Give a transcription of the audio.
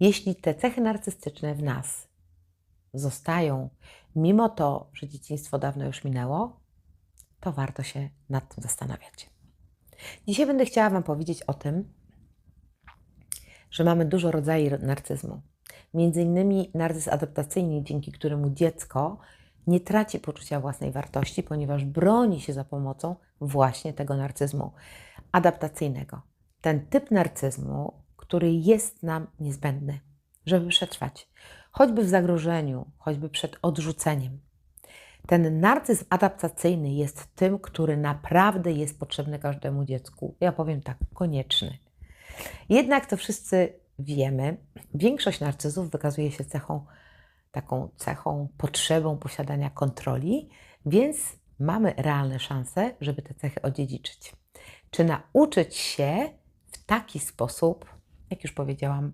Jeśli te cechy narcystyczne w nas zostają, mimo to, że dzieciństwo dawno już minęło, to warto się nad tym zastanawiać. Dzisiaj będę chciała Wam powiedzieć o tym, że mamy dużo rodzajów narcyzmu. Między innymi narcyzm adaptacyjny, dzięki któremu dziecko nie traci poczucia własnej wartości, ponieważ broni się za pomocą właśnie tego narcyzmu adaptacyjnego. Ten typ narcyzmu, który jest nam niezbędny, żeby przetrwać, choćby w zagrożeniu, choćby przed odrzuceniem. Ten narcyzm adaptacyjny jest tym, który naprawdę jest potrzebny każdemu dziecku. Ja powiem tak, konieczny. Jednak to wszyscy wiemy, większość narcyzów wykazuje się cechą, taką cechą, potrzebą posiadania kontroli, więc mamy realne szanse, żeby te cechy odziedziczyć. Czy nauczyć się w taki sposób, jak już powiedziałam Wam